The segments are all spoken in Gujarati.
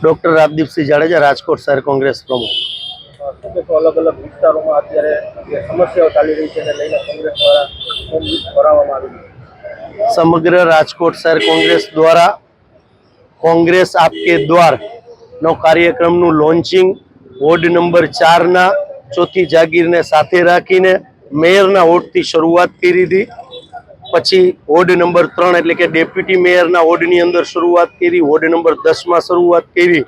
ડોક્ટર રાજદીપસિંહ જાડેજા રાજકોટ શહેર કોંગ્રેસ પ્રમુખ. અલગ અલગ વિસ્તારોમાં અત્યારે સમસ્યાઓ ચાલી રહી છે લઈને કોંગ્રેસ દ્વારા ભરાવવામાં આવી છે. સમગ્ર રાજકોટ શહેર કોંગ્રેસ દ્વારા કોંગ્રેસ આપકે દ્વાર નો કાર્યક્રમનું લોન્ચિંગ વોર્ડ નંબર ચારના ચોથી જાગીરને સાથે રાખીને મેયરના વોર્ડથી શરૂઆત કરી હતી પછી વોર્ડ નંબર ત્રણ એટલે કે ડેપ્યુટી મેયરના વોર્ડની અંદર શરૂઆત કરી, વોર્ડ નંબર દસમાં શરૂઆત કરી,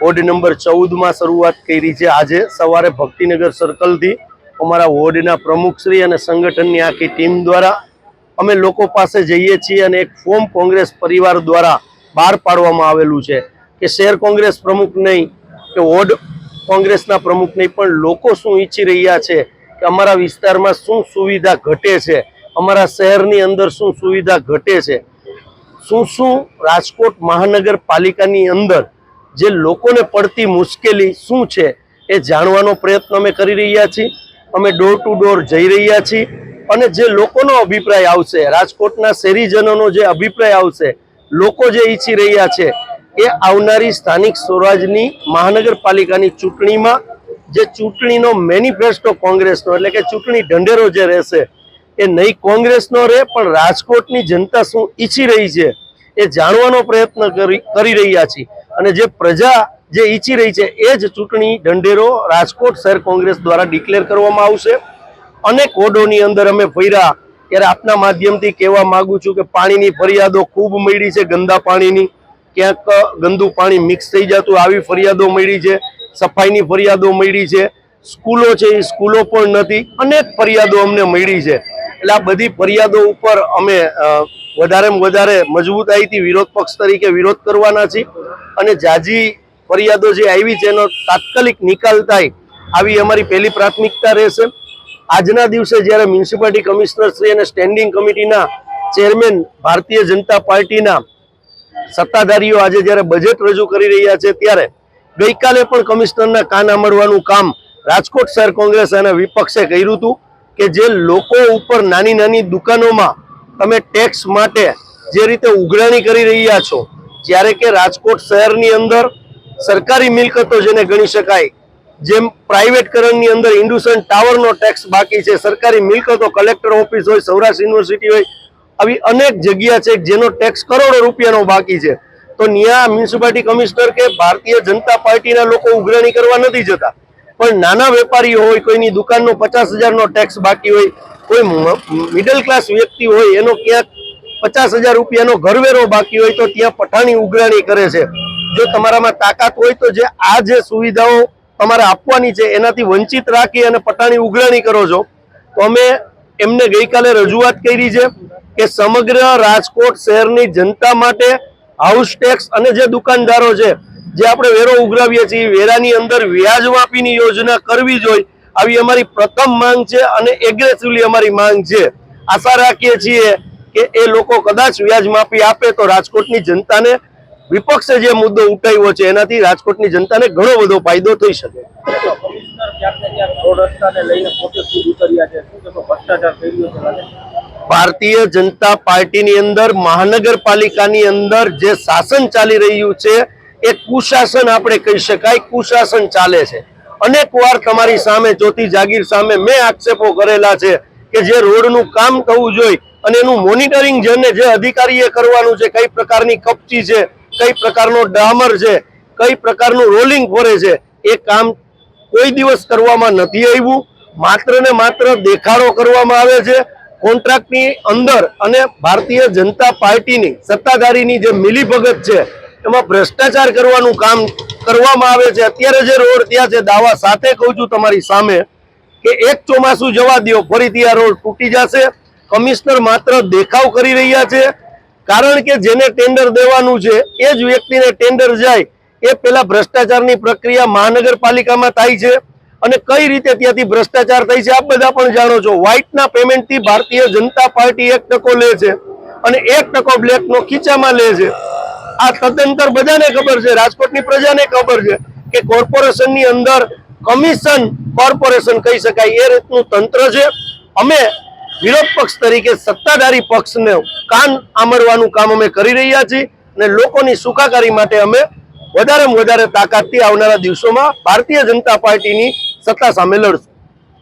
વોર્ડ નંબર ચૌદમાં શરૂઆત કરી છે આજે સવારે ભક્તિનગર સર્કલથી અમારા વોર્ડના પ્રમુખશ્રી અને સંગઠનની આખી ટીમ દ્વારા અમે લોકો પાસે જઈએ છીએ અને એક ફોર્મ કોંગ્રેસ પરિવાર દ્વારા બહાર પાડવામાં આવેલું છે કે શહેર કોંગ્રેસ પ્રમુખ નહીં, કે વોર્ડ કોંગ્રેસના પ્રમુખ નહીં, પણ લોકો શું ઈચ્છી રહ્યા છે કે અમારા વિસ્તારમાં શું સુવિધા ઘટે છે અમારા શહેરની અંદર શું સુવિધા ઘટે છે? શું શું રાજકોટ મહાનગરપાલિકાની અંદર જે લોકોને પડતી મુશ્કેલી શું છે એ જાણવાનો પ્રયત્ન અમે કરી રહ્યા છીએ. અમે ડોર ટુ ડોર જઈ રહ્યા છીએ અને જે લોકોનો અભિપ્રાય આવશે, રાજકોટના શહેરીજનોનો જે અભિપ્રાય આવશે, લોકો જે ઈચ્છી રહ્યા છે એ આવનારી સ્થાનિક સ્વરાજની મહાનગરપાલિકાની ચૂંટણીમાં જે ચૂંટણીનો મેનિફેસ્ટો કોંગ્રેસનો, એટલે કે ચૂંટણી ઢંઢેરો જે રહેશે એ નહીં કોંગ્રેસનો રહે, પણ રાજકોટની જનતા શું ઈચ્છી રહી છે એ જાણવાનો પ્રયત્ન કરી રહ્યા છીએ. અને જે પ્રજા જે ઈચ્છી રહી છે, એ જ ચૂંટણી ઢંઢેરો રાજકોટ શહેર કોંગ્રેસ દ્વારા ડિક્લેર કરવામાં આવશે. અનેક ઓડોની અંદર અમે ફર્યા. ત્યારે આપના માધ્યમથી કહેવા માંગુ છું કે પાણીની ફરિયાદો ખૂબ મળી છે, ગંદા પાણીની. ક્યાંક ગંદુ પાણી મિક્સ થઈ જતું, આવી ફરિયાદો મળી છે. સફાઈની ફરિયાદો મળી છે. સ્કૂલો છે, એ સ્કૂલો પણ નથી. અનેક ફરિયાદો અમને મળી છે. એટલે આ બધી ફરિયાદો ઉપર અમે વધારેમાં વધારે મજબૂતાઈથી વિરોધ પક્ષ તરીકે વિરોધ કરવાના છીએ. અને જાજી ફરિયાદો જે આવી છે એનો તાત્કાલિક નિકાલ થાય આવી અમારી પહેલી પ્રાથમિકતા રહેશે. આજના દિવસે જ્યારે મ્યુનિસિપાલિટી કમિશનર શ્રી અને સ્ટેન્ડિંગ કમિટીના ચેરમેન ભારતીય જનતા પાર્ટીના સત્તાધારીઓ આજે જ્યારે બજેટ રજૂ કરી રહ્યા છે ત્યારે ગઈકાલે પણ કમિશનરના કાન આંબળવાનું કામ રાજકોટ શહેર કોંગ્રેસ અને વિપક્ષે કર્યું હતું. કે જે લોકો ઉપર નાની નાની દુકાનોમાં તમે ટેક્સ માટે જે રીતે ઉઘરાણી કરી રહ્યા છો, જ્યારે કે રાજકોટ શહેરની અંદર સરકારી મિલકતો જેને ગણી શકાય, જેમ પ્રાઇવેટકરણની અંદર ઇન્ડુસન ટાવરનો ટેક્સ બાકી છે, સરકારી મિલકતો કલેક્ટર ઓફિસ હોય, સૌરાષ્ટ્ર યુનિવર્સિટી હોય, આવી અનેક જગ્યા છે જેનો ટેક્સ કરોડો રૂપિયાનો બાકી છે. તો ન્યા મ્યુનિસિપાલિટી કમિશનર કે ભારતીય જનતા પાર્ટીના લોકો ઉઘરાણી કરવા નથી જતા. પણ નાના વેપારીઓ હોય, કોઈની દુકાનનો પચાસ હજારનો ટેક્સ બાકી હોય, કોઈ મિડલ ક્લાસ વ્યક્તિ હોય, એનો ક્યાંક પચાસ હજાર રૂપિયાનો ઘરવેરો બાકી હોય, તો ત્યાં પઠાણી ઉઘરાણી કરે છે. જો તમારામાં તાકાત હોય, તો જે આ જે સુવિધાઓ તમારે આપવાની છે, એનાથી વંચિત રાખી અને પટાણી ઉઘરાણી કરો છો, તો અમે એમને ગઈકાલે રજૂઆત કરી છે કે સમગ્ર રાજકોટ શહેરની જનતા માટે હાઉસ ટેક્સ અને જે દુકાનદારો છે જે આપણે વેરો ઉઘરાવીએ છીએ, વેરાની અંદર વ્યાજ માપીની યોજના કરવી જોઈએ, આવી અમારી પ્રથમ માંગ છે અને એગ્રેસિવલી અમારી માંગ છે આશા રાખીએ છીએ કે એ લોકો કદાચ વ્યાજ માફી આપે તો રાજકોટની જનતાને વિપક્ષે જે મુદ્દો ઉઠાવ્યો છે, એનાથી રાજકોટની જનતાને ઘણો બધો ફાયદો થઈ શકે? ભારતીય જનતા પાર્ટીની અંદર, મહાનગરપાલિકાની અંદર જે શાસન ચાલી રહ્યું છે એ કુશાસન આપણે કહી શકાય, કુશાસન ચાલે છે. અનેક વાર તમારી સામે ચોથી જાગીર સામે મેં આક્ષેપો કરેલા છે કે જે રોડનું કામ થવું જોઈએ અને એનું મોનિટરિંગ જેને જે અધિકારીએ કરવાનું છે, કઈ પ્રકારની કપચી છે, કઈ પ્રકારનો ડામર છે, કઈ પ્રકારનું રોલિંગ ફરે છે, એ કામ કોઈ દિવસ કરવામાં નથી આવ્યું. માત્ર ને માત્ર દેખાડો કરવામાં આવે છે. કોન્ટ્રાક્ટની અંદર અને ભારતીય જનતા પાર્ટીની સત્તાધારીની જે મિલીભગત છે એમાં ભ્રષ્ટાચાર કરવાનું કામ કરવામાં આવે છે. અત્યારે જે રોડ ત્યાં છે, દાવા સાથે કહું છું તમારી સામે કે એક ચોમાસું જવા દો ફરીથી આ રોડ તૂટી જશે. કમિશનર માત્ર દેખાવ કરી રહ્યા છે. કારણ કે જેને ટેન્ડર દેવાનું છે, એ જ વ્યક્તિને ટેન્ડર જાય, એ પેલા ભ્રષ્ટાચારની પ્રક્રિયા મહાનગરપાલિકામાં થાય છે અને કઈ રીતે ત્યાંથી ભ્રષ્ટાચાર થાય છે, આપ બધા પણ જાણો છો. વ્હાઇટના પેમેન્ટથી ભારતીય જનતા પાર્ટી એક ટકો લે છે અને એક ટકો બ્લેકનો ખીચામાં લે છે. આ તદંતર બધાને ખબર છે, રાજકોટની પ્રજાને ખબર છે કે કોર્પોરેશનની અંદર કમિશન કોર્પોરેશન કહી શકાય, એ રીતનું તંત્ર છે. અમે વિરોધ પક્ષ તરીકે સત્તાધારી પક્ષને કાન આમરવાનું કામ અમે કરી રહ્યા છીએ અને લોકોની સુખાકારી માટે અમે વધારેમાં વધારે તાકાતથી આવનારા દિવસોમાં ભારતીય જનતા પાર્ટીની સત્તા સામે લડશું.